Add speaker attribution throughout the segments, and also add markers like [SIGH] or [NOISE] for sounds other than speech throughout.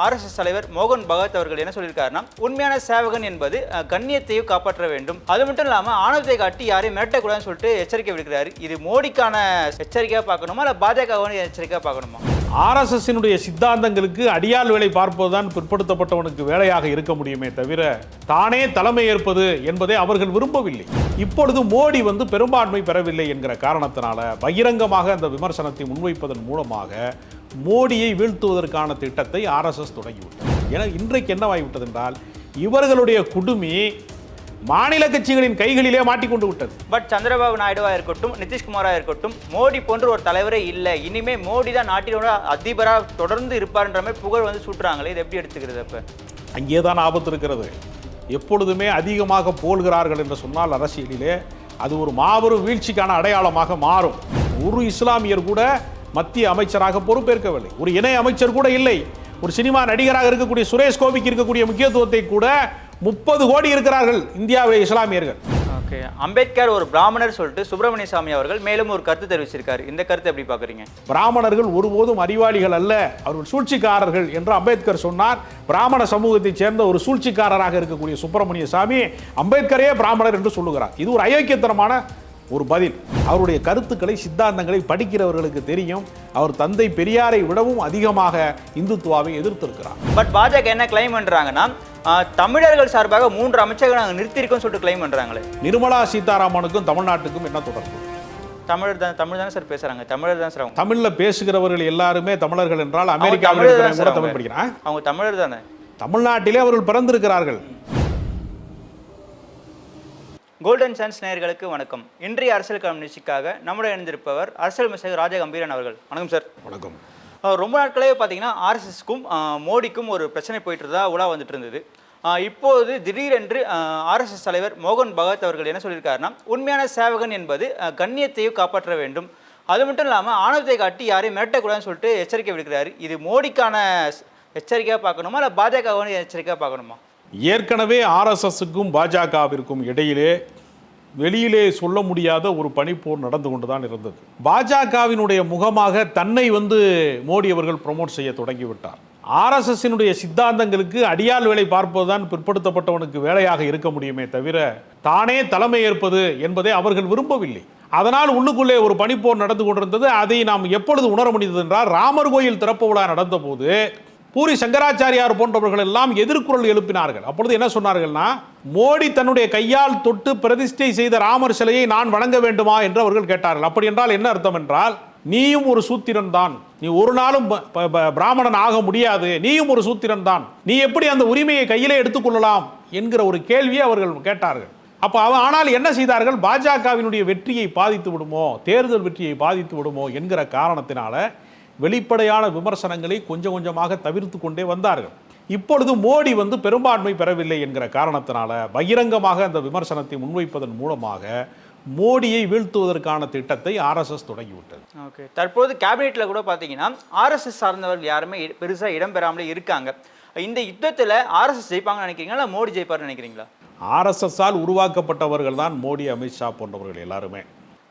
Speaker 1: RSS தலைவர் மோகன் பகவத் அவர்கள் என்ன சொல்லியிருக்காருன்னா உண்மையான சேவகன் என்பது கண்ணியத்தையும் காப்பாற்ற வேண்டும். அது மட்டும் இல்லாமல் ஆணவத்தை காட்டி யாரையும் மிரட்டக்கூடாதுன்னு சொல்லிட்டு எச்சரிக்கை விடுக்கிறாரு. இது மோடிக்கான எச்சரிக்கையாக பார்க்கணுமா இல்லை பாஜகவான எச்சரிக்கையாக பார்க்கணுமா?
Speaker 2: ஆர்எஸ்எஸ்னுடைய சித்தாந்தங்களுக்கு அடியால் வேலை பார்ப்பதுதான் பிற்படுத்தப்பட்டவனுக்கு வேலையாக இருக்க முடியுமே தவிர தானே தலைமை ஏற்பது என்பதை அவர்கள் விரும்பவில்லை. இப்பொழுது மோடி வந்து பெரும்பான்மை பெறவில்லை என்கிற காரணத்தினால பகிரங்கமாக அந்த விமர்சனத்தை முன்வைப்பதன் மூலமாக மோடியை வீழ்த்துவதற்கான திட்டத்தை ஆர்எஸ்எஸ் தொடங்கிவிட்டது. என இன்றைக்கு என்னவாகிவிட்டது என்றால் இவர்களுடைய குடுமி மாநில கட்சிகளின் கைகளிலே மாட்டிக்கொண்டு விட்டது.
Speaker 1: பட் சந்திரபாபு நாயுடுவாக இருக்கட்டும் நிதிஷ்குமாராக இருக்கட்டும் மோடி போன்ற ஒரு தலைவரே இல்லை. இனிமே மோடி தான் நாட்டினோட அதிபராக தொடர்ந்து இருப்பார்ன்ற மாதிரி புகழ் வந்து சுட்டுறாங்களே இது எப்படி எடுத்துக்கிறது அப்போ?
Speaker 2: அங்கேதான் ஆபத்து இருக்கிறது. எப்பொழுதுமே அதிகமாக போல்கிறார்கள் என்று சொன்னால் அரசியலிலே அது ஒரு மாபெரும் வீழ்ச்சிக்கான அடையாளமாக மாறும். ஒரு இஸ்லாமியர் கூட மத்திய அமைச்சராக பொறுப்பேற்கவில்லை. ஒரு இணை அமைச்சர் கூட இல்லை. ஒரு சினிமா நடிகராக இருக்கக்கூடிய சுரேஷ் கோபிக்கு இருக்கக்கூடிய முக்கியத்துவத்தை கூட முப்பது கோடி இருக்கிறார்கள் இந்தியாவில் இஸ்லாமியர்கள்.
Speaker 1: ஓகே. அம்பேத்கர் ஒரு பிராமணர் சொல்லிட்டு சுப்பிரமணிய சாமி அவர்கள் மேலும் ஒரு கருத்து தெரிவிச்சிருக்காரு. இந்த கருத்தை எப்படி பார்க்குறீங்க?
Speaker 2: பிராமணர்கள் ஒருபோதும் அறிவாளிகள் அல்ல அவர்கள் சூழ்ச்சிக்காரர்கள் என்று அம்பேத்கர் சொன்னார். பிராமண சமூகத்தைச் சேர்ந்த ஒரு சூழ்ச்சிக்காரராக இருக்கக்கூடிய சுப்பிரமணிய சாமி அம்பேத்கரே பிராமணர் என்று சொல்லுகிறார். இது ஒரு அயோக்கியத்தனமான ஒரு பதில். அவருடைய கருத்துக்களை சித்தாந்தங்களை படிக்கிறவர்களுக்கு தெரியும். அவர் தந்தை பெரியாரை விடவும் அதிகமாக இந்துத்துவாவை எதிர்த்திருக்கிறார்.
Speaker 1: பட் பாஜக என்ன கிளைம் பண்றாங்கன்னா தமிழர்கள் சார்பாக மூன்று அமைச்சர்கள் நாங்கள் நிறுத்தியிருக்கோம் சொல்லிட்டு கிளைம் பண்றாங்களே.
Speaker 2: நிர்மலா சீதாராமனுக்கும் தமிழ்நாட்டுக்கும் என்ன தொடர்பு?
Speaker 1: தமிழர் தான் தமிழ் தானே சார் பேசுறாங்க. தமிழர் தான் சார்
Speaker 2: தமிழ்ல பேசுகிறவர்கள் எல்லாருமே தமிழர்கள் என்றால் அமெரிக்காவில் தமிழ். படிக்கிறான்
Speaker 1: அவங்க தமிழர் தானே.
Speaker 2: தமிழ்நாட்டிலே அவர்கள் பிறந்திருக்கிறார்கள்.
Speaker 1: கோல்டன் சான்ஸ் நேயர்களுக்கு வணக்கம். இன்றைய அரசியல் களம் நிகழ்ச்சிக்காக நம்முடைய இணைந்திருப்பவர் அரசியல் மிசக ராஜா கம்பீரன் அவர்கள். வணக்கம் சார்.
Speaker 2: வணக்கம்.
Speaker 1: ரொம்ப நாட்களே பார்த்தீங்கன்னா ஆர்எஸ்எஸ்க்கும் மோடிக்கும் ஒரு பிரச்சனை போயிட்டு இருந்தா உலா வந்துட்டு இருந்தது இப்போது திடீரென்று ஆர்எஸ்எஸ் தலைவர் மோகன் பகவத் அவர்கள் என்ன சொல்லியிருக்காருன்னா உண்மையான சேவகன் என்பது கண்ணியத்தையும் காப்பாற்ற வேண்டும். அது மட்டும் இல்லாமல் ஆணவத்தை காட்டி யாரையும் மிரட்டக்கூடாதுன்னு சொல்லிட்டு எச்சரிக்கை விடுக்கிறாரு. இது மோடிக்கான எச்சரிக்கையாக பார்க்கணுமா இல்லை பாஜகவான எச்சரிக்கையாக பார்க்கணுமா?
Speaker 2: ஏற்கனவே ஆர்எஸ்எஸ்க்கும் பாஜகவிற்கும் இடையிலே வெளியிலே சொல்ல முடியாத ஒரு பனிப்போர் நடந்து கொண்டு தான் இருந்தது. பாஜகவினுடைய முகமாக தன்னை வந்து மோடி அவர்கள் ப்ரமோட் செய்ய தொடங்கிவிட்டார். ஆர்எஸ்எஸ்ஸினுடைய சித்தாந்தங்களுக்கு அடியால் வேலை பார்ப்பதுதான் பிற்படுத்தப்பட்டவனுக்கு வேலையாக இருக்க முடியுமே தவிர தானே தலைமை ஏற்பது என்பதை அவர்கள் விரும்பவில்லை. அதனால் உள்ளுக்குள்ளே ஒரு பனிப்போர் நடந்து கொண்டிருந்தது. அதை நாம் எப்பொழுது உணர முடிந்தது என்றால் ராமர் கோயில் திறப்பு விழா நடந்தபோது பூரி சங்கராச்சாரியார் போன்றவர்கள் எல்லாம் எதிர்குரல் எழுப்பினார்கள். அப்பொழுது என்ன சொன்னார்கள்னா மோடி தன்னுடைய கையால் தொட்டு பிரதிஷ்டை செய்த ராமர் சிலையை நான் வணங்க வேண்டுமா என்று அவர்கள் கேட்டார்கள். அப்படி என்றால் என்ன அர்த்தம் என்றால் நீயும் ஒரு சூத்திரன் தான். நீ ஒரு நாளும் ப- ப- ப- பிராமணன் ஆக முடியாது. நீயும் ஒரு சூத்திரன் தான். நீ எப்படி அந்த உரிமையை கையிலே எடுத்துக்கொள்ளலாம் என்கிற ஒரு கேள்வியை அவர்கள் கேட்டார்கள். அப்போ அவன் ஆனால் என்ன செய்தார்கள்? பாஜகவினுடைய வெற்றியை பாதித்து விடுமோ? தேர்தல் வெற்றியை பாதித்து விடுமோ? என்கிற காரணத்தினால வெளிப்படையான விமர்சனங்களை கொஞ்சம் கொஞ்சமாக தவிர்த்து கொண்டே வந்தார்கள். இப்பொழுது மோடி வந்து பெரும்பான்மை பெறவில்லை என்கிற காரணத்தினால பகிரங்கமாக அந்த விமர்சனத்தை முன்வைப்பதன் மூலமாக மோடியை வீழ்த்துவதற்கான திட்டத்தை ஆர்எஸ்எஸ் தொடங்கிவிட்டது.
Speaker 1: ஓகே. தற்போது கேபினெட்டில் கூட பார்த்தீங்கன்னா ஆர்எஸ்எஸ் சார்ந்தவர்கள் யாருமே இ- பெருசா இடம் பெறாமலே இருக்காங்க. இந்த யுத்தத்தில் ஆர்எஸ்எஸ் ஜெயிப்பாங்கன்னு நினைக்கிறீங்களா? மோடி ஜெயிப்பார்னு நினைக்கிறீங்களா?
Speaker 2: ஆர்எஸ்எஸ்ஸால் உருவாக்கப்பட்டவர்கள் தான் மோடி அமித்ஷா போன்றவர்கள் எல்லாருமே.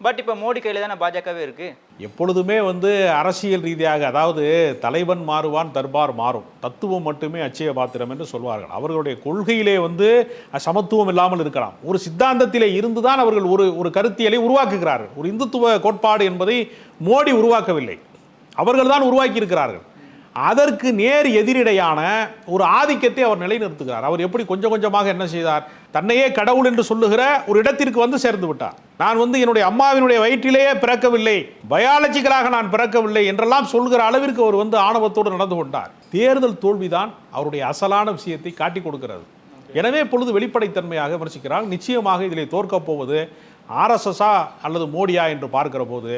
Speaker 1: பட் இப்போ மோடி கையில் தானே பாஜகவே இருக்குது
Speaker 2: எப்பொழுதுமே வந்து அரசியல் ரீதியாக அதாவது தலைவன் மாறுவான் தர்பார் மாறும். தத்துவம் மட்டுமே அச்சய பாத்திரம் என்று சொல்வார்கள். அவர்களுடைய கொள்கையிலே வந்து சமத்துவம் இல்லாமல் இருக்கலாம். ஒரு சித்தாந்தத்திலே இருந்துதான் அவர்கள் ஒரு ஒரு கருத்தியலை உருவாக்குகிறார்கள். ஒரு இந்துத்துவ கோட்பாடு என்பதை மோடி உருவாக்கவில்லை. அவர்கள் தான் உருவாக்கி இருக்கிறார்கள் அதற்கு நேர் எதிரிடையான ஒரு ஆதிக்கத்தை அவர் நிலைநிறுத்துகிறார். அவர் எப்படி கொஞ்சம் கொஞ்சமாக என்ன செய்தார்? தன்னையே கடவுள் என்று சொல்லுகிற ஒரு இடத்திற்கு வந்து சேர்ந்து விட்டார். நான் வந்து என்னுடைய அம்மாவினுடைய வயிற்றிலேயே பிறக்கவில்லை. பயாலஜிக்கலாக நான் பிறக்கவில்லை என்றெல்லாம் சொல்கிற அளவிற்கு அவர் வந்து ஆணவத்தோடு நடந்து கொண்டார். தேர்தல் தோல்விதான் அவருடைய அசலான விஷயத்தை காட்டிக் கொடுக்கிறது. எனவே பொழுது வெளிப்படைத்தன்மையாக விமர்சிக்கிறார். நிச்சயமாக இதில் தோற்கப் போவது ஆர்எஸ்எஸ்ஸா அல்லது மோடியா என்று பார்க்கிற போது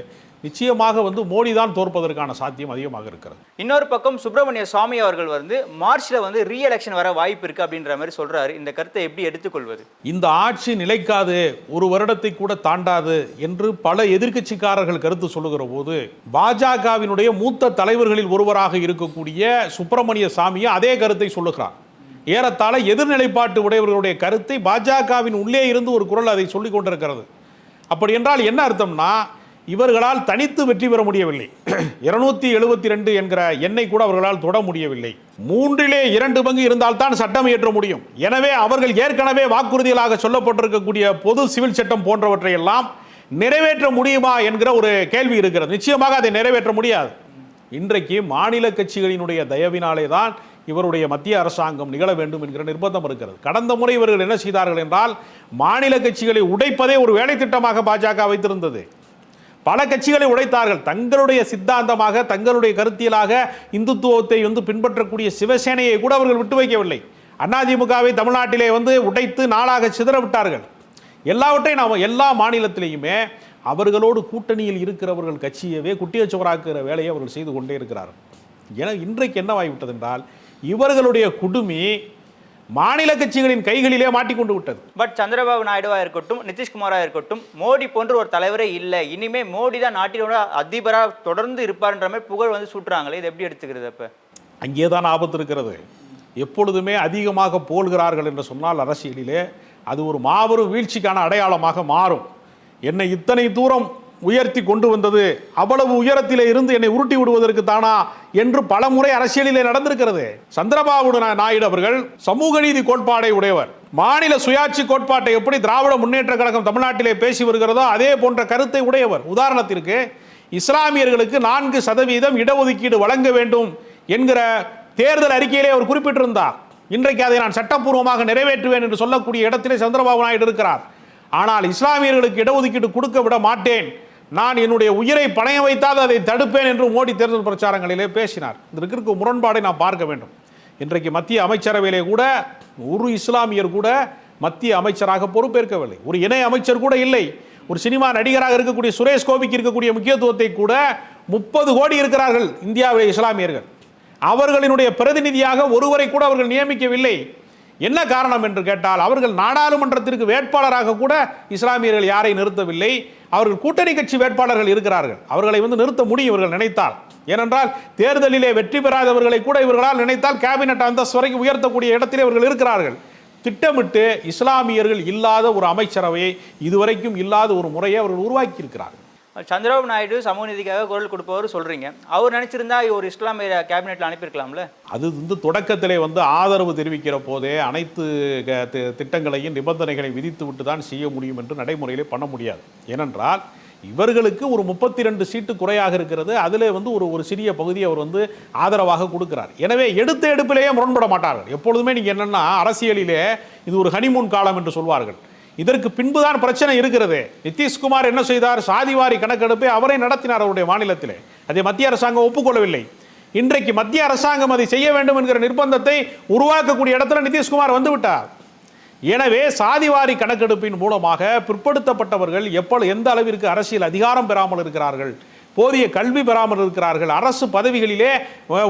Speaker 2: நிச்சயமாக வந்து மோடி தான் தோற்பதற்கான சாத்தியம் அதிகமாக இருக்கிறது.
Speaker 1: இன்னொரு பக்கம் சுப்பிரமணிய சுவாமி அவர்கள் வந்து மார்ச்ல வந்து ரீ எலெக்ஷன் வர வாய்ப்பு இருக்கு அப்படின்ற மாதிரி சொல்றாரு. இந்த கருத்தை எப்படி எடுத்துக்கொள்வது?
Speaker 2: இந்த ஆட்சி நிலைக்காது ஒரு வருடத்தை கூட தாண்டாது என்று பல எதிர்க்கட்சிக்காரர்கள் கருத்து சொல்லுகிற போது பாஜகவினுடைய மூத்த தலைவர்களில் ஒருவராக இருக்கக்கூடிய சுப்பிரமணிய சாமியை அதே கருத்தை சொல்லுகிறார். ஏறத்தாழ எதிர்நிலைப்பாட்டு உடையவர்களுடைய கருத்தை பாஜகவின் உள்ளே இருந்து ஒரு குரல் அதை சொல்லிக் கொண்டிருக்கிறது. அப்படி என்றால் என்ன அர்த்தம்னா இவர்களால் தனித்து வெற்றி பெற முடியவில்லை. [CLEARS THROAT] இருநூத்தி எழுபத்தி ரெண்டு என்கிற எண்ணை கூட அவர்களால் தொட முடியவில்லை. மூன்றிலே இரண்டு பங்கு இருந்தால்தான் சட்டம் இயற்ற முடியும். எனவே அவர்கள் ஏற்கனவே வாக்குறுதிகளாக சொல்லப்பட்டிருக்கக்கூடிய பொது சிவில் சட்டம் போன்றவற்றை எல்லாம் நிறைவேற்ற முடியுமா என்கிற ஒரு கேள்வி இருக்கிறது. நிச்சயமாக அதை நிறைவேற்ற முடியாது. இன்றைக்கு மாநில கட்சிகளினுடைய தயவினாலே தான் இவருடைய மத்திய அரசாங்கம் நிகழ வேண்டும் என்கிற நிர்பந்தம் இருக்கிறது. கடந்த முறை இவர்கள் என்ன செய்தார்கள் என்றால் மாநில கட்சிகளை உடைப்பதே ஒரு வேலை திட்டமாக பாஜக வைத்திருந்தது. பல கட்சிகளை உடைத்தார்கள். தங்களுடைய சித்தாந்தமாக தங்களுடைய கருத்தியலாக இந்துத்துவத்தை வந்து பின்பற்றக்கூடிய சிவசேனையை கூட அவர்கள் விட்டு வைக்கவில்லை. அதிமுகவை தமிழ்நாட்டிலே வந்து உடைத்து நாளாக சிதற விட்டார்கள். எல்லாவற்றையும் நாம் எல்லா மாநிலத்திலேயுமே அவர்களோடு கூட்டணியில் இருக்கிறவர்கள் கட்சியவே குட்டியச்சுவராக்குகிற வேலையை அவர்கள் செய்து கொண்டே இருக்கிறார்கள். என இன்றைக்கு என்னவாகிவிட்டது என்றால் இவர்களுடைய குடுமி மாநில கட்சிகளின் கைகளிலே மாட்டிக்கொண்டு விட்டது.
Speaker 1: பட் சந்திரபாபு நாயுடுவா இருக்கட்டும் நிதிஷ்குமாரா இருக்கட்டும் மோடி போன்ற ஒரு தலைவரே இல்லை. இனிமே மோடி தான் நாட்டினோட அதிபராக தொடர்ந்து இருப்பார்ன்ற மாதிரி புகழ் வந்து சுட்டுறாங்களே இது எப்படி எடுத்துக்கிறது அப்ப?
Speaker 2: அங்கே தான் ஆபத்து இருக்கிறது. எப்பொழுதுமே அதிகமாக போல்கிறார்கள் என்று சொன்னால் அரசியலிலே அது ஒரு மாபெரும் வீழ்ச்சிக்கான அடையாளமாக மாறும். என்னை இத்தனை தூரம் உயர்த்தி கொண்டு வந்தது. அவ்வளவு உயரத்திலே இருந்து என்னை உருட்டி விடுவதற்கு தானா என்று பல முறை அரசியலிலே நடந்திருக்கிறது. சந்திரபாபு நாயுடு அவர்கள் சமூக நீதி கோட்பாடை உடையவர். மாநில சுயாட்சி கோட்பாட்டை எப்படி திராவிட முன்னேற்ற கழகம் தமிழ்நாட்டிலே பேசி வருகிறதோ அதே போன்ற கருத்தை உடையவர். உதாரணத்திற்கு இஸ்லாமியர்களுக்கு நான்கு சதவீதம் இடஒதுக்கீடு வழங்க வேண்டும் என்கிற தேர்தல் அறிக்கையிலே அவர் குறிப்பிட்டிருந்தார். இன்றைக்கு அதை நான் சட்டப்பூர்வமாக நிறைவேற்றுவேன் என்று சொல்லக்கூடிய இடத்திலே சந்திரபாபு நாயுடு இருக்கிறார். ஆனால் இஸ்லாமியர்களுக்கு இடஒதுக்கீடு கொடுக்க விட மாட்டேன். நான் என்னுடைய உயிரை பணைய வைத்தால் அதை தடுப்பேன் என்று மோடி தேர்தல் பிரச்சாரங்களிலே பேசினார். இதற்கு இருக்கிற முரண்பாடை நாம் பார்க்க வேண்டும். இன்றைக்கு மத்திய அமைச்சரவையிலே கூட ஒரு இஸ்லாமியர் கூட மத்திய அமைச்சராக பொறுப்பேற்கவில்லை. ஒரு இணை அமைச்சர் கூட இல்லை. ஒரு சினிமா நடிகராக இருக்கக்கூடிய சுரேஷ் கோபிக்கு இருக்கக்கூடிய முக்கியத்துவத்தை கூட முப்பது கோடி இருக்கிறார்கள் இந்தியாவிலே இஸ்லாமியர்கள். அவர்களினுடைய பிரதிநிதியாக ஒருவரை கூட அவர்கள் நியமிக்கவில்லை. என்ன காரணம் என்று கேட்டால் அவர்கள் நாடாளுமன்றத்திற்கு வேட்பாளராக கூட இஸ்லாமியர்கள் யாரை நிறுத்தவில்லை. அவர்கள் கூட்டணி கட்சி வேட்பாளர்கள் இருக்கிறார்கள். அவர்களை வந்து நிறுத்த முடியும் இவர்கள் நினைத்தால். ஏனென்றால் தேர்தலிலே வெற்றி பெறாதவர்களை கூட இவர்களால் நினைத்தால் கேபினட் அந்தஸ்து வரைக்கும் உயர்த்தக்கூடிய இடத்திலே இவர்கள் இருக்கிறார்கள். திட்டமிட்டு இஸ்லாமியர்கள் இல்லாத ஒரு அமைச்சரவையை இதுவரைக்கும் இல்லாத ஒரு முறையை அவர்கள் உருவாக்கியிருக்கிறார்கள்.
Speaker 1: சந்திரபாபு நாயுடு சமூக நீதிக்காக குரல் கொடுப்பவர் சொல்றீங்க. அவர் நினைச்சிருந்தா ஒரு இஸ்லாமிய கேபினெட்ல அனுப்பியிருக்கலாம்ல?
Speaker 2: அது வந்து தொடக்கத்திலே வந்து ஆதரவு தெரிவிக்கிற போதே அனைத்து க- திட்டங்களையும் நிபந்தனைகளை விதித்து விட்டு தான் செய்ய முடியும் என்று நடைமுறையிலே பண்ண முடியாது. ஏனென்றால் இவர்களுக்கு ஒரு முப்பத்தி ரெண்டு சீட்டு குறையாக இருக்கிறது. அதிலே வந்து ஒரு ஒரு சிறிய பகுதியை அவர் வந்து ஆதரவாக கொடுக்கிறார். எனவே எடுத்த எடுப்பிலேயே முரண்பட மாட்டார்கள். எப்பொழுதுமே நீங்கள் என்னென்னா அரசியலிலே இது ஒரு ஹனிமூன் காலம் என்று சொல்வார்கள். இதற்கு பின்புதான் பிரச்சனை இருக்கிறது. நிதிஷ்குமார் என்ன செய்தார்? சாதிவாரி கணக்கெடுப்பை அவரை நடத்தினார் அவருடைய மாநிலத்திலே. அதை மத்திய அரசாங்கம் ஒப்புக்கொள்ளவில்லை. இன்றைக்கு மத்திய அரசாங்கம் அதை செய்ய வேண்டும் என்கிற நிர்பந்தத்தை உருவாக்கக்கூடிய இடத்துல நிதிஷ்குமார் வந்துவிட்டார் எனவே சாதிவாரி கணக்கெடுப்பின் மூலமாக பிற்படுத்தப்பட்டவர்கள் எப்பொழுது எந்த அளவிற்கு அரசியல் அதிகாரம் பெறாமல் இருக்கிறார்கள்? போதிய கல்வி பெறாமல் இருக்கிறார்கள். அரசு பதவிகளிலே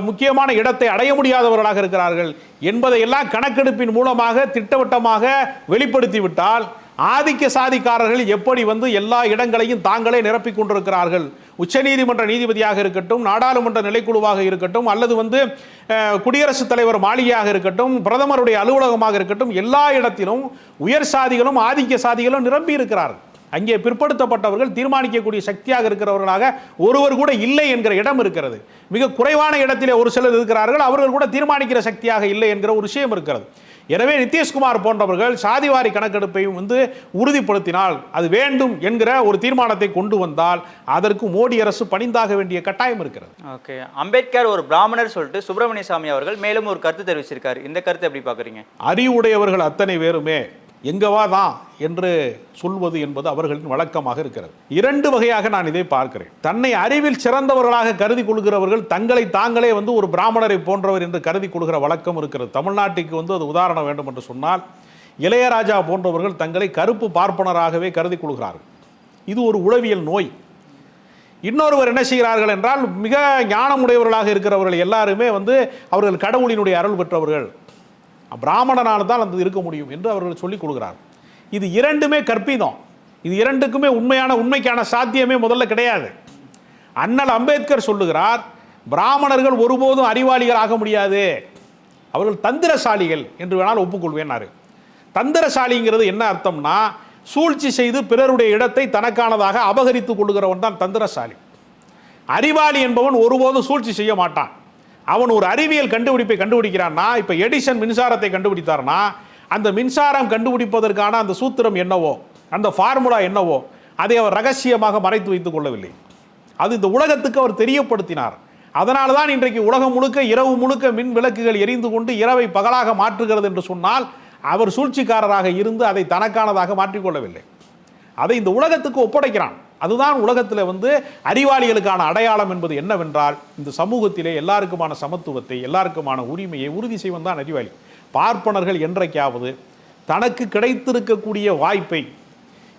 Speaker 2: முக்கியமான இடத்தை அடைய முடியாதவர்களாக இருக்கிறார்கள். என்பதையெல்லாம் கணக்கெடுப்பின் மூலமாக திட்டவட்டமாக வெளிப்படுத்திவிட்டால் ஆதிக்க சாதிக்காரர்கள் எப்படி வந்து எல்லா இடங்களையும் தாங்களே நிரப்பிக் கொண்டிருக்கிறார்கள். உச்சநீதிமன்ற நீதிபதியாக இருக்கட்டும் நாடாளுமன்ற நிலைக்குழுவாக இருக்கட்டும் அல்லது வந்து குடியரசுத் தலைவர் மாளிகையாக இருக்கட்டும் பிரதமருடைய அலுவலகமாக இருக்கட்டும் எல்லா இடத்திலும் உயர் சாதிகளும் ஆதிக்க சாதிகளும் நிரம்பி இருக்கிறார்கள் அங்கே பிற்படுத்தப்பட்டவர்கள் தீர்மானிக்கக்கூடிய சக்தியாக இருக்கிறவர்களாக ஒருவர் கூட இல்லை என்கிற இடம் இருக்கிறது. மிக குறைவான இடத்திலே ஒரு சிலர் இருக்கிறார்கள் அவர்கள் கூட தீர்மானிக்கிற சக்தியாக இல்லை என்கிற ஒரு விஷயம் இருக்கிறது. எனவே நிதிஷ்குமார் போன்றவர்கள் சாதிவாரி கணக்கெடுப்பையும் வந்து உறுதிப்படுத்தினால் அது வேண்டும் என்கிற ஒரு தீர்மானத்தை கொண்டு வந்தால் அதற்கு மோடி அரசு பணிந்தாக வேண்டிய கட்டாயம் இருக்கிறது.
Speaker 1: ஓகே. அம்பேத்கர் ஒரு பிராமணர் சொல்லிட்டு சுப்பிரமணிய சாமி அவர்கள் மேலும் ஒரு கருத்து தெரிவிச்சிருக்காரு. இந்த கருத்தை எப்படி பாக்குறீங்க
Speaker 2: அறிவுடையவர்கள் அத்தனை பேருமே எங்கவா தான் என்று சொல்வது என்பது அவர்களின் வழக்கமாக இருக்கிறது. இரண்டு வகையாக நான் இதை பார்க்கிறேன். தன்னை அறிவில் சிறந்தவர்களாக கருதி கொள்கிறவர்கள் தங்களை தாங்களே வந்து ஒரு பிராமணரை போன்றவர் என்று கருதி கொள்கிற வழக்கம் இருக்கிறது. தமிழ்நாட்டுக்கு வந்து அது உதாரணம் வேண்டும் என்று சொன்னால் இளையராஜா போன்றவர்கள் தங்களை கருப்பு பார்ப்பனராகவே கருதி கொள்கிறார்கள். இது ஒரு உளவியல் நோய். இன்னொருவர் என்ன செய்கிறார்கள் என்றால் மிக ஞானமுடையவர்களாக இருக்கிறவர்கள் எல்லாருமே வந்து அவர்கள் கடவுளினுடைய அருள் பெற்றவர்கள். பிராமணனால் தான் அந்த இருக்க முடியும் என்று அவர்கள் சொல்லிக் கொடுக்குறார். இது இரண்டுமே கற்பிதம். இது இரண்டுக்குமே உண்மையான உண்மைக்கான சாத்தியமே முதல்ல கிடையாது. அண்ணல் அம்பேத்கர் சொல்லுகிறார் பிராமணர்கள் ஒருபோதும் அறிவாளிகள் ஆக முடியாது. அவர்கள் தந்திரசாலிகள் என்று வேணால் ஒப்புக்கொள்வேனாரு தந்திரசாலிங்கிறது என்ன அர்த்தம்னா சூழ்ச்சி செய்து பிறருடைய இடத்தை தனக்கானதாக அபகரித்துக் கொள்ளுகிறவன் தான் தந்திரசாலி. அறிவாளி என்பவன் ஒருபோதும் சூழ்ச்சி செய்ய மாட்டான். அவன் ஒரு அறிவியல் கண்டுபிடிப்பை கண்டுபிடிக்கிறான்னா இப்போ எடிஷன் மின்சாரத்தை கண்டுபிடித்தார்னா அந்த மின்சாரம் கண்டுபிடிப்பதற்கான அந்த சூத்திரம் என்னவோ அந்த ஃபார்முலா என்னவோ அதை அவர் ரகசியமாக மறைத்து வைத்துக் கொள்ளவில்லை. அது இந்த உலகத்துக்கு அவர் தெரியப்படுத்தினார். அதனால தான் இன்றைக்கு உலகம் முழுக்க இரவு முழுக்க மின் விளக்குகள் எரிந்து கொண்டு இரவை பகலாக மாற்றுகிறது என்று சொன்னால் அவர் சூழ்ச்சிக்காரராக இருந்து அதை தனக்கானதாக மாற்றிக்கொள்ளவில்லை. அதை இந்த உலகத்துக்கு ஒப்படைக்கிறான். அதுதான் உலகத்தில் வந்து அறிவாளிகளுக்கான அடையாளம் என்பது என்னவென்றால் இந்த சமூகத்திலே எல்லாருக்குமான சமத்துவத்தை எல்லாருக்குமான உரிமையை உறுதி செய்வன் தான் அறிவாளி. பார்ப்பனர்கள் என்றைக்காவது தனக்கு கிடைத்திருக்கக்கூடிய வாய்ப்பை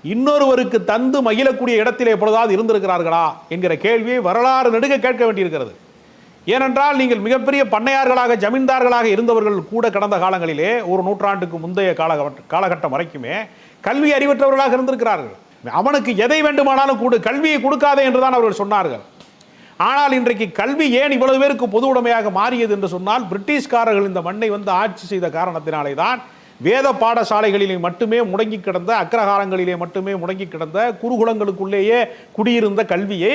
Speaker 2: இன்னொருவருக்கு தந்து மகிழக்கூடிய இடத்திலே எப்பொழுதாவது இருந்திருக்கிறார்களா என்கிற கேள்வியை வரலாறு நெடுக கேட்க வேண்டியிருக்கிறது. ஏனென்றால் நீங்கள் மிகப்பெரிய பண்ணையார்களாக ஜமீன்தார்களாக இருந்தவர்கள் கூட கடந்த காலங்களிலே ஒரு நூற்றாண்டுக்கு முந்தைய கால காலகட்டம் வரைக்குமே கல்வி அறிவற்றவர்களாக இருந்திருக்கிறார்கள். அவனுக்கு எதை வேண்டுமானாலும் கொடு கல்வியை கொடுக்காதே என்றுதான் அவர்கள் சொன்னார்கள். ஆனால் இன்றைக்கு கல்வி ஏன் இவ்வளவு பேருக்கு பொது உடைமையாக மாறியது என்று சொன்னால் பிரிட்டிஷ்காரர்கள் இந்த மண்ணை வந்து ஆட்சி செய்த காரணத்தினாலே தான் வேத பாடசாலைகளிலே மட்டுமே முடங்கி கிடந்த அக்ரஹாரங்களிலே மட்டுமே முடங்கி கிடந்த குருகுலங்களுக்குள்ளேயே குடியிருந்த கல்வியை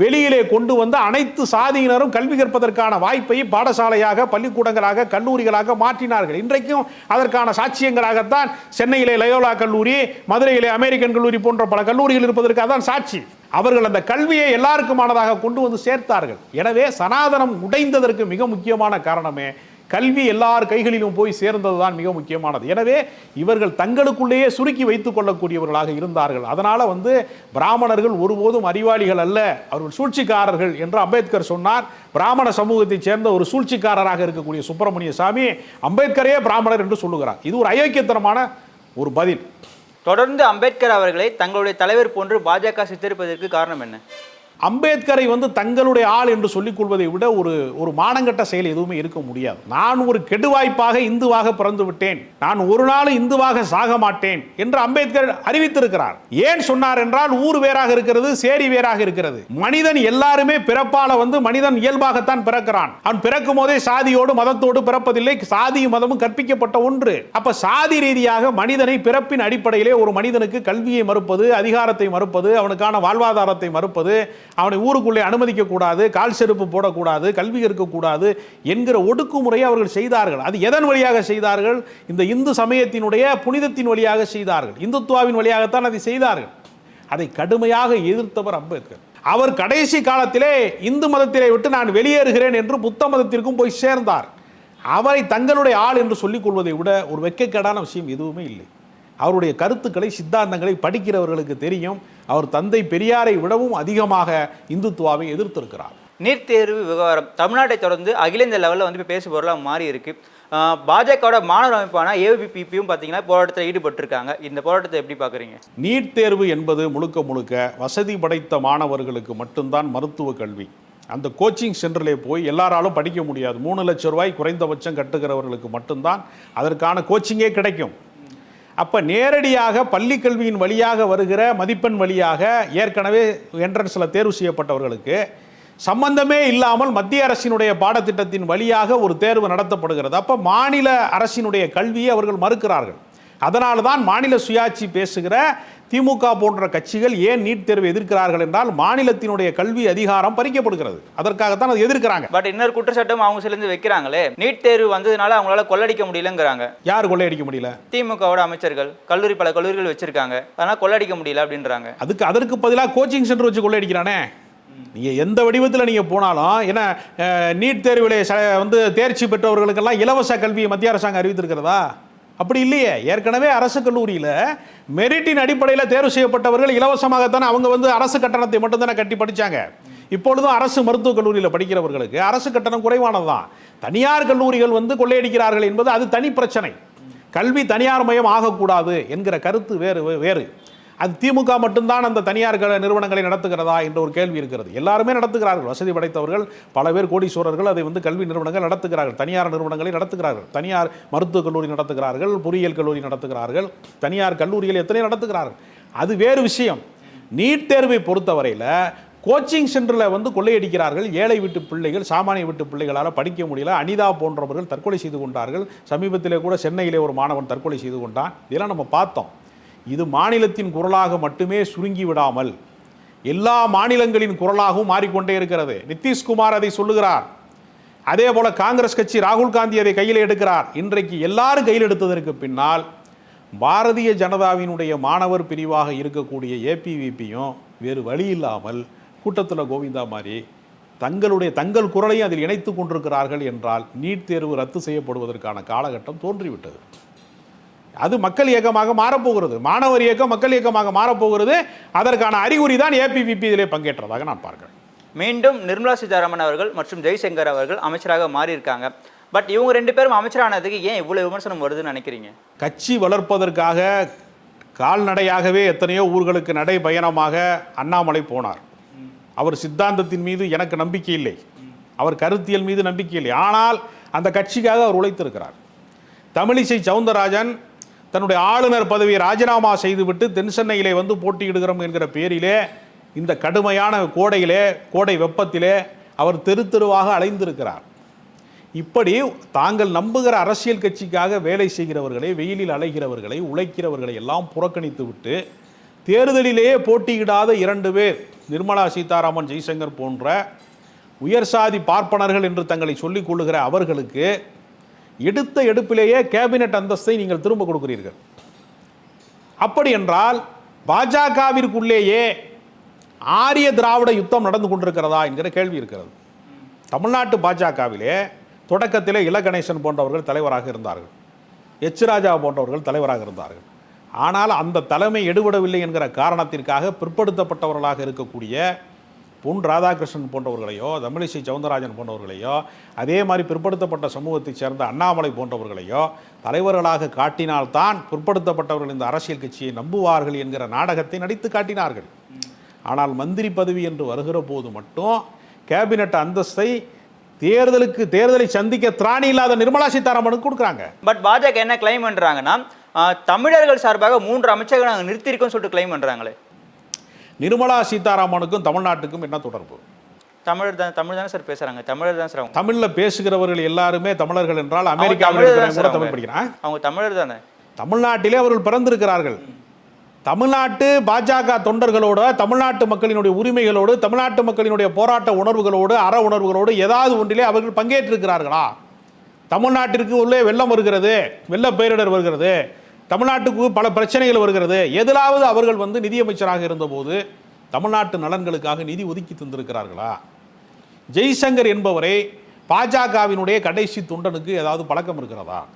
Speaker 2: வெளியிலே கொண்டு வந்து அனைத்து சாதியினரும் கல்வி கற்பதற்கான வாய்ப்பை பாடசாலையாக பள்ளிக்கூடங்களாக கல்லூரிகளாக மாற்றினார்கள். இன்றைக்கும் அதற்கான சாட்சியங்களாகத்தான் சென்னையிலே லயோலா கல்லூரி மதுரையிலே அமெரிக்கன் கல்லூரி போன்ற பல கல்லூரிகள் இருப்பதற்கு அதான் சாட்சி. அவர்கள் அந்த கல்வியை எல்லாருக்குமானதாக கொண்டு வந்து சேர்த்தார்கள். எனவே சனாதனம் உடைந்ததற்கு மிக முக்கியமான காரணமே கல்வி எல்லார் கைகளிலும் போய் சேர்ந்ததுதான் மிக முக்கியமானது. எனவே இவர்கள் தங்களுக்குள்ளேயே சுருக்கி வைத்துக் கொள்ளக்கூடியவர்களாக இருந்தார்கள். அதனால் வந்து பிராமணர்கள் ஒருபோதும் அறிவாளிகள் அல்ல அவர்கள் சூழ்ச்சிக்காரர்கள் என்று அம்பேத்கர் சொன்னார். பிராமண சமூகத்தைச் சேர்ந்த ஒரு சூழ்ச்சிக்காரராக இருக்கக்கூடிய சுப்பிரமணிய சாமி அம்பேத்கரே பிராமணர் என்று சொல்லுகிறார். இது ஒரு அயோக்கியத்தனமான ஒரு பதில்.
Speaker 1: தொடர்ந்து அம்பேத்கர் அவர்களை தங்களுடைய தலைவர் போன்று பாஜக சித்தரிப்பதற்கு காரணம் என்ன?
Speaker 2: அம்பேத்கரை வந்து தங்களுடைய ஆள் என்று சொல்லிக் கொள்வதை விட ஒரு ஒரு மானங்கட்ட செயல் எதுவுமே இருக்க முடியாது. நான் ஒரு கெடுவாய்ப்பாக இந்துவாக பிறந்து விட்டேன். நான் ஒரு நாள் இந்துவாக சாக மாட்டேன் என்று அம்பேத்கர் அறிவித்திருக்கிறார். ஏன் சொன்னார் என்றால் ஊர் வேறாக இருக்கிறது சேரி வேறாக இருக்கிறது. மனிதன் எல்லாருமே பிறப்பால வந்து மனிதன் இயல்பாகத்தான் பிறக்கிறான். அவன் பிறக்கும் போதே சாதியோடு மதத்தோடு பிறப்பதில்லை. சாதியும் மதமும் கற்பிக்கப்பட்ட ஒன்று. அப்ப சாதி ரீதியாக மனிதனை பிறப்பின் அடிப்படையிலே ஒரு மனிதனுக்கு கல்வியை மறுப்பது அதிகாரத்தை மறுப்பது அவனுக்கான வாழ்வாதாரத்தை மறுப்பது அவனை ஊருக்குள்ளே அனுமதிக்க கூடாது கால் செருப்பு போடக்கூடாது கல்வி இருக்கக்கூடாது என்கிற ஒடுக்குமுறையை அவர்கள் செய்தார்கள். அது எதன் வழியாக செய்தார்கள்? இந்த இந்து சமயத்தினுடைய புனிதத்தின் வழியாக செய்தார்கள். இந்துத்துவாவின் வழியாகத்தான் அதை செய்தார்கள். அதை கடுமையாக எதிர்த்தவர் அம்பேத்கர். அவர் கடைசி காலத்திலே இந்து மதத்திலே விட்டு நான் வெளியேறுகிறேன் என்று புத்த மதத்திற்கும் போய் சேர்ந்தார். அவரை தங்களுடைய ஆள் என்று சொல்லிக் கொள்வதை விட ஒரு வெக்கக்கேடான விஷயம் எதுவுமே இல்லை. அவருடைய கருத்துக்களை சித்தாந்தங்களை படிக்கிறவர்களுக்கு தெரியும். அவர் தந்தை பெரியாரை விடவும் அதிகமாக இந்துத்துவாவை எதிர்த்திருக்கிறார்.
Speaker 1: நீட் தேர்வு விவகாரம். தமிழ்நாட்டை தொடர்ந்து அகில இந்திய லெவலில் வந்து இப்போ பேசுபொருளாக மாறி இருக்கு. பாஜகவோட மாணவர் அமைப்பான ஏபிபிபியும் பார்த்தீங்கன்னா போராட்டத்தில் ஈடுபட்டிருக்காங்க. இந்த போராட்டத்தை எப்படி பார்க்குறீங்க
Speaker 2: நீட் தேர்வு என்பது முழுக்க முழுக்க வசதி படைத்த மாணவர்களுக்கு மட்டும்தான் மருத்துவ கல்வி. அந்த கோச்சிங் சென்டரிலே போய் எல்லாராலும் படிக்க முடியாது. மூணு லட்சம் ரூபாய் குறைந்தபட்சம் கட்டுகிறவர்களுக்கு மட்டும்தான் அதற்கான கோச்சிங்கே கிடைக்கும். அப்போ நேரடியாக பள்ளி கல்வியின் வழியாக வருகிற மதிப்பெண் வழியாக ஏற்கனவே என்ட்ரன்ஸில் தேர்வு செய்யப்பட்டவர்களுக்கு சம்பந்தமே இல்லாமல் மத்திய அரசினுடைய பாடத்திட்டத்தின் வழியாக ஒரு தேர்வு நடத்தப்படுகிறது. அப்போ மாநில அரசினுடைய கல்வியை அவர்கள் மறுக்கிறார்கள். அதனால தான் மாநில சுயாட்சி பேசுகிற திமுக போன்ற கட்சிகள் ஏன் நீட் தேர்வை எதிர்க்கிறார்கள் என்றால் மாநிலத்தினுடைய கல்வி அதிகாரம் பறிக்கப்படுகிறது. அதற்காகத்தான் அதை எதிர்க்கிறாங்க.
Speaker 1: பட் இன்னொரு குற்றச்சாட்டும் அவங்க சிலந்து வைக்கிறாங்களே. நீட் தேர்வு வந்ததுனால அவங்களால கொள்ளடிக்க முடியலங்கிறாங்க.
Speaker 2: யார் கொள்ளையடிக்க முடியல?
Speaker 1: திமுகவோட அமைச்சர்கள் கல்லூரி பல கல்லூரிகள் வச்சிருக்காங்க. அதனால கொள்ளடிக்க முடியல அப்படின்றாங்க.
Speaker 2: அதுக்கு அதற்கு பதிலாக கோச்சிங் சென்டர் வச்சு கொள்ளையடிக்கிறானே? நீங்கள் எந்த வடிவத்தில் நீங்கள் போனாலும் ஏன்னா நீட் தேர்வில் வந்து தேர்ச்சி பெற்றவர்களுக்கெல்லாம் இலவச கல்வியை மத்திய அரசாங்கம் அறிவித்திருக்கிறதா? அப்படி இல்லையே. ஏற்கனவே அரசு கல்லூரியில் மெரிட்டின் அடிப்படையில் தேர்வு செய்யப்பட்டவர்கள் இலவசமாகத்தானே அவங்க வந்து அரசு கட்டணத்தை மட்டும்தானே கட்டி படித்தாங்க இப்பொழுதும் அரசு மருத்துவக் கல்லூரியில் படிக்கிறவர்களுக்கு அரசு கட்டணம் குறைவானது தான் தனியார் கல்லூரிகள் வந்து கொள்ளையடிக்கிறார்கள் என்பது அது தனி பிரச்சனை. கல்வி தனியார் மயம் ஆகக்கூடாது என்கிற கருத்து வேறு வே- வேறு. அது திமுக மட்டும்தான் அந்த தனியார் க- நிறுவனங்களை நடத்துகிறதா என்ற ஒரு கேள்வி இருக்கிறது. எல்லாருமே நடத்துகிறார்கள். வசதி படைத்தவர்கள் பல பேர் கோடீஸ்வரர்கள் அதை வந்து கல்வி நிறுவனங்கள் நடத்துகிறார்கள். தனியார் நிறுவனங்களை நடத்துகிறார்கள். தனியார் மருத்துவக் கல்லூரி நடத்துகிறார்கள் பொறியியல் கல்லூரி நடத்துகிறார்கள் தனியார் கல்லூரிகள் எத்தனை நடத்துகிறார்கள். அது வேறு விஷயம். நீட் தேர்வை பொறுத்தவரையில் கோச்சிங் சென்டரில் வந்து கொள்ளையடிக்கிறார்கள். ஏழை வீட்டு பிள்ளைகள் சாமானிய வீட்டு பிள்ளைகளால் படிக்க முடியல. அனிதா போன்றவர்கள் தற்கொலை செய்து கொண்டார்கள். சமீபத்திலே கூட சென்னையிலே ஒரு மாணவன் தற்கொலை செய்து கொண்டான். இதெல்லாம் நம்ம பார்த்தோம். இது மாநிலத்தின் குரலாக மட்டுமே சுருங்கி விடாமல் எல்லா மாநிலங்களின் குரலாகவும் மாறிக்கொண்டே இருக்கிறது. நிதிஷ்குமார் அதை சொல்லுகிறார். அதே போல காங்கிரஸ் கட்சி ராகுல் காந்தி அதை கையில் எடுக்கிறார். இன்றைக்கு எல்லாரும் கையில் எடுத்ததற்கு பின்னால் பாரதிய ஜனதாவினுடைய மாணவர் பிரிவாக இருக்கக்கூடிய ஏபிவிபியும் வேறு வழி இல்லாமல் கூட்டத்தில் கோவிந்தா மாதிரி தங்களுடைய தங்கள் குரலையும் அதில் இணைத்து கொண்டிருக்கிறார்கள் என்றால் நீட் தேர்வு ரத்து செய்யப்படுவதற்கான காலகட்டம் தோன்றிவிட்டது. அது மக்கள் இயக்கமாக மாறப்போகிறது. மாணவர் இயக்கம் மக்கள் இயக்கமாக மாறப்போகிறது. அதற்கான அறிகுறி தான் ஏபிவிபி இதிலே பங்கேற்றதாக நான் பார்க்கிறேன்.
Speaker 1: மீண்டும் நிர்மலா சீதாராமன் அவர்கள் மற்றும் ஜெய்சங்கர் அவர்கள் அமைச்சராக மாறியிருக்காங்க. பட் இவங்க ரெண்டு பேரும் அமைச்சரானதுக்கு ஏன் இவ்வளவு விமர்சனம் வருதுன்னு நினைக்கிறீங்க?
Speaker 2: கட்சி வளர்ப்பதற்காக கால்நடையாகவே எத்தனையோ ஊர்களுக்கு நடைபயணமாக அண்ணாமலை போனார். அவர் சித்தாந்தத்தின் மீது எனக்கு நம்பிக்கை இல்லை. அவர் கருத்தியல் மீது நம்பிக்கை இல்லை. ஆனால் அந்த கட்சிக்காக அவர் உழைத்திருக்கிறார். தமிழிசை சவுந்தரராஜன் தன்னுடைய ஆளுநர் பதவியை ராஜினாமா செய்துவிட்டு தென் சென்னையிலே வந்து போட்டியிடுகிறோம் என்கிற பேரிலே இந்த கடுமையான கோடையிலே கோடை வெப்பத்திலே அவர் தெரு தெருவாக அலைந்திருக்கிறார். இப்படி தாங்கள் நம்புகிற அரசியல் கட்சிக்காக வேலை செய்கிறவர்களை வெயிலில் அலைகிறவர்களை உழைக்கிறவர்களை எல்லாம் புறக்கணித்து விட்டு தேர்தலிலேயே போட்டியிடாத இரண்டு பேர் நிர்மலா சீதாராமன் ஜெய்சங்கர் போன்ற உயர் சாதி பார்ப்பனர்கள் என்று தங்களை சொல்லிக் கொள்ளுகிற அவர்களுக்கு எடுத்த எடுப்பிலேயே கேபினெட் அந்தஸ்தை நீங்கள் திரும்ப கொடுக்கிறீர்கள். அப்படி என்றால் பாஜகவிற்குள்ளேயே ஆரிய திராவிட யுத்தம் நடந்து கொண்டிருக்கிறதா என்கிற கேள்வி இருக்கிறது. தமிழ்நாட்டு பாஜகவிலே தொடக்கத்திலே இலகணேசன் போன்றவர்கள் தலைவராக இருந்தார்கள். எச் ராஜா போன்றவர்கள் தலைவராக இருந்தார்கள். ஆனால் அந்த தலைமை எடுபடவில்லை என்கிற காரணத்திற்காக பிற்படுத்தப்பட்டவர்களாக இருக்கக்கூடிய பொன் ராதாகிருஷ்ணன் போன்றவர்களையோ தமிழிசை சவுந்தரராஜன் போன்றவர்களையோ அதே மாதிரி பிற்படுத்தப்பட்ட சமூகத்தைச் சேர்ந்த அண்ணாமலை போன்றவர்களையோ தலைவர்களாக காட்டினால்தான் பிற்படுத்தப்பட்டவர்கள் இந்த அரசியல் கட்சியை நம்புவார்கள் என்கிற நாடகத்தை நடித்து காட்டினார்கள். ஆனால் மந்திரி பதவி என்று வருகிற போது மட்டும் கேபினட் அந்தஸ்தை தேர்தலுக்கு தேர்தலை சந்திக்க திராணி இல்லாத நிர்மலா சீதாராமனுக்கு கொடுக்குறாங்க.
Speaker 1: பட் பாஜக என்ன கிளைம் பண்ணுறாங்கன்னா தமிழர்கள் சார்பாக மூன்று அமைச்சர்கள் நாங்கள் நிறுத்தியிருக்கோம்னு சொல்லிட்டு கிளைம் பண்ணுறாங்களே
Speaker 2: நிர்மலா சீதாராமனுக்கும் தமிழ்நாட்டுக்கும் என்ன தொடர்பு?
Speaker 1: தமிழர் தான் தமிழ் தானே சார் பேசுறாங்க? தமிழர் தான் சார் அவங்க.
Speaker 2: தமிழ்ல பேசுகிறவர்கள் எல்லாருமே தமிழர்கள் என்றால் அமெரிக்காவில் கூட தமிழ். படிக்கிறான்
Speaker 1: அவங்க தமிழர் தானே.
Speaker 2: தமிழ்நாட்டிலே அவர்கள் பிறந்திருக்கிறார்கள். தமிழ்நாட்டு பாஜக தொண்டர்களோட தமிழ்நாட்டு மக்களினுடைய உரிமைகளோடு தமிழ்நாட்டு மக்களினுடைய போராட்ட உணர்வுகளோடு அற உணர்வுகளோடு ஏதாவது ஒன்றிலே அவர்கள் பங்கேற்றிருக்கிறார்களா? தமிழ்நாட்டிற்கு உள்ளே வெள்ளம் வருகிறது வெள்ள பேரிடர் வருகிறது. தமிழ்நாட்டுக்கு பல பிரச்சனைகள் வருகிறது. எதிலாவது அவர்கள் வந்து நிதியமைச்சராக இருந்தபோது தமிழ்நாட்டு நலன்களுக்காக நிதி ஒதுக்கி தந்திருக்கிறார்களா? ஜெய்சங்கர் என்பவரை பாஜகவினுடைய கடைசி தொண்டனுக்கு ஏதாவது பழக்கம் இருக்கிறதா?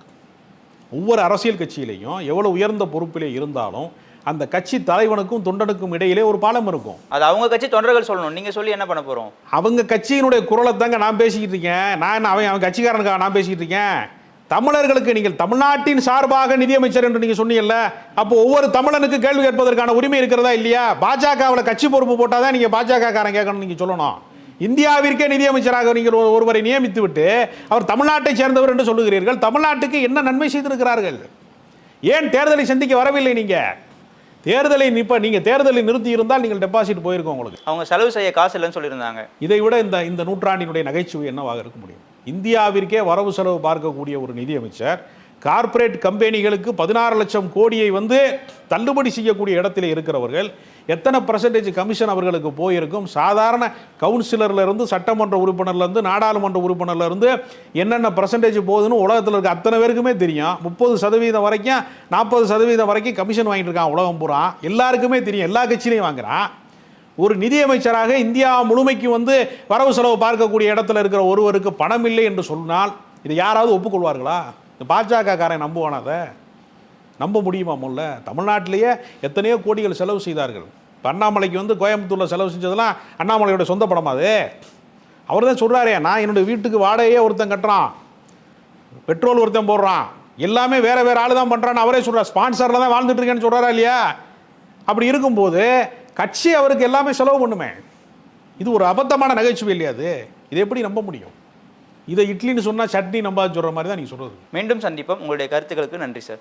Speaker 2: ஒவ்வொரு அரசியல் கட்சியிலையும் எவ்வளவு உயர்ந்த பொறுப்பிலே இருந்தாலும் அந்த கட்சி தலைவனுக்கும் தொண்டனுக்கும் இடையிலே ஒரு பாலம் இருக்கும்.
Speaker 1: அது அவங்க கட்சி தொண்டர்கள் சொல்லணும். நீங்க சொல்லி என்ன பண்ண போறோம்?
Speaker 2: அவங்க கட்சியினுடைய குரலை தாங்க நான் பேசிக்கிட்டு இருக்கேன். நான் அவன் அவன் கட்சிக்காரனுக்காக நான் பேசிக்கிட்டு இருக்கேன்? தமிழர்களுக்கு நீங்கள் தமிழ்நாட்டின் சார்பாக நிதியமைச்சர் என்று நீங்க சொன்னீங்கல்ல அப்போ ஒவ்வொரு தமிழனுக்கு கேள்வி கேட்பதற்கான உரிமை இருக்கிறதா இல்லையா? பாஜகவில் கட்சி பொறுப்பு போட்டால் தான் நீங்கள் பாஜக காரன் கேட்கணும் நீங்கள் சொல்லணும். இந்தியாவிற்கே நிதியமைச்சராக நீங்கள் ஒரு- ஒருவரை நியமித்து விட்டு அவர் தமிழ்நாட்டை சேர்ந்தவர் என்று சொல்லுகிறீர்கள் தமிழ்நாட்டுக்கு என்ன நன்மை செய்திருக்கிறார்கள்? ஏன் தேர்தலை சந்திக்க வரவில்லை நீங்க? தேர்தலை இப்ப நீங்க தேர்தலை நிறுத்தி இருந்தால் நீங்கள் டெபாசிட் போயிருக்கோம் உங்களுக்கு.
Speaker 1: அவங்க செலவு செய்ய காசு இல்லைன்னு சொல்லியிருந்தாங்க.
Speaker 2: இதை விட இந்த இந்த நூற்றாண்டினுடைய நகைச்சுவை என்னவாக இருக்க முடியும்? இந்தியாவிற்கே வரவு செலவு பார்க்கக்கூடிய ஒரு நிதியமைச்சர். கார்ப்பரேட் கம்பெனிகளுக்கு பதினாறு லட்சம் கோடியை வந்து தள்ளுபடி செய்யக்கூடிய இடத்துல இருக்கிறவர்கள். எத்தனை பர்சன்டேஜ் கமிஷன் அவர்களுக்கு போயிருக்கும்? சாதாரண கவுன்சிலர்லேருந்து சட்டமன்ற உறுப்பினர்லேருந்து நாடாளுமன்ற உறுப்பினர்லேருந்து என்னென்ன பர்சன்டேஜ் போகுதுன்னு உலகத்தில் இருக்க அத்தனை பேருக்குமே தெரியும். முப்பது சதவீதம் வரைக்கும் நாற்பது சதவீதம் வரைக்கும் கமிஷன் வாங்கிட்டு இருக்கான் உலகம் பூரா. எல்லாருக்குமே தெரியும். எல்லா கட்சியிலையும் வாங்குறான். ஒரு நிதியமைச்சராக இந்தியா முழுமைக்கு வந்து வரவு செலவு பார்க்கக்கூடிய இடத்துல இருக்கிற ஒருவருக்கு பணம் இல்லை என்று சொன்னால் இதை யாராவது ஒப்புக்கொள்வார்களா? இந்த பாஜக காரன் நம்புவானா அதை? நம்ப முடியுமா முல்ல தமிழ்நாட்டிலேயே எத்தனையோ கோடிகள் செலவு செய்தார்கள். அண்ணாமலைக்கு வந்து கோயம்புத்தூரில் செலவு செஞ்சதெல்லாம் அண்ணாமலையோட சொந்த படமா அது? அவர் தான் சொல்கிறாரே நான் என்னுடைய வீட்டுக்கு வாடகையே ஒருத்தன் கட்டுறான். பெட்ரோல் ஒருத்தன் போடுறான். எல்லாமே வேறு வேறு ஆள் தான் பண்ணுறான்னு அவரே சொல்கிறார் ஸ்பான்சரில் தான் வாழ்ந்துட்டுருக்கேன்னு சொல்கிறாரா இல்லையா? அப்படி இருக்கும்போது கட்சி அவருக்கு எல்லாமே செலவு பண்ணுமே. இது ஒரு அபத்தமான நகைச்சுவை இல்லையா அது? இதை எப்படி நம்ப முடியும்? இதை இட்லின்னு சொன்னால் சட்னி நம்பாது சொல்கிற மாதிரி தான் நீங்கள் சொல்கிறது
Speaker 1: மீண்டும் சந்திப்போம். உங்களுடைய கருத்துக்களுக்கு நன்றி சார்.